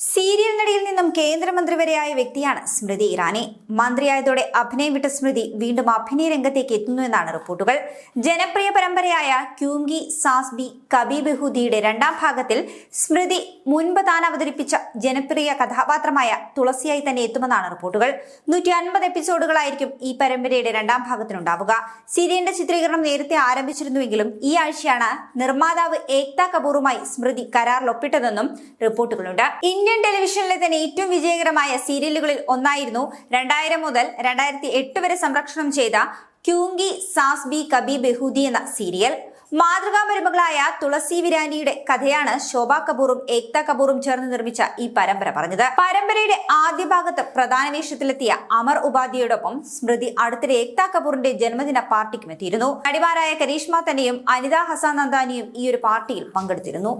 Serial നിന്നും കേന്ദ്രമന്ത്രി വരെയായ വ്യക്തിയാണ് സ്മൃതി ഇറാനി. മന്ത്രിയായതോടെ അഭിനയം വിട്ട സ്മൃതി വീണ്ടും അഭിനയ രംഗത്തേക്ക് എത്തുന്നു എന്നാണ് റിപ്പോർട്ടുകൾ. ജനപ്രിയ പരമ്പരയായ ക്യൂങ്കി സാസ്ബി കബി ബഹുദിയുടെ രണ്ടാം ഭാഗത്തിൽ സ്മൃതി മുൻപ് താൻ അവതരിപ്പിച്ച ജനപ്രിയ കഥാപാത്രമായ തുളസിയായി തന്നെ എത്തുമെന്നാണ് റിപ്പോർട്ടുകൾ. നൂറ്റി അൻപത് എപ്പിസോഡുകളായിരിക്കും ഈ പരമ്പരയുടെ രണ്ടാം ഭാഗത്തിനുണ്ടാവുക. സീരിയലിന്റെ ചിത്രീകരണം നേരത്തെ ആരംഭിച്ചിരുന്നുവെങ്കിലും ഈ ആഴ്ചയാണ് നിർമ്മാതാവ് ഏക്താ കപൂറുമായി സ്മൃതി കരാറിൽ ഒപ്പിട്ടതെന്നും റിപ്പോർട്ടുകളുണ്ട്. ഇന്ത്യൻ ടെലിവിഷനിലെ തന്നെ ഏറ്റവും വിജയകരമായ സീരിയലുകളിൽ ഒന്നായിരുന്നു രണ്ടായിരം മുതൽ രണ്ടായിരത്തി എട്ട് വരെ സംരക്ഷണം ചെയ്ത ക്യൂങ്കി സാസ് ബി കബി ബെഹൂദി എന്ന സീരിയൽ. മാതൃകാ മരുമകളായ തുളസി വിരാനിയുടെ കഥയാണ് ശോഭ കപൂറും ഏക്ത കപൂറും ചേർന്ന് നിർമ്മിച്ച ഈ പരമ്പര പറഞ്ഞത്. പരമ്പരയുടെ ആദ്യ ഭാഗത്ത് പ്രധാന വേഷത്തിലെത്തിയ അമർ ഉപാധ്യയോടൊപ്പം സ്മൃതി അടുത്തിടെ ഏക്ത കപൂറിന്റെ ജന്മദിന പാർട്ടിക്കും എത്തിയിരുന്നു നടിമാരായ കരീഷ്മ തന്നെയും അനിത ഹസാൻ നന്ദാനിയും ഈ ഒരു പാർട്ടിയിൽ പങ്കെടുത്തിരുന്നു.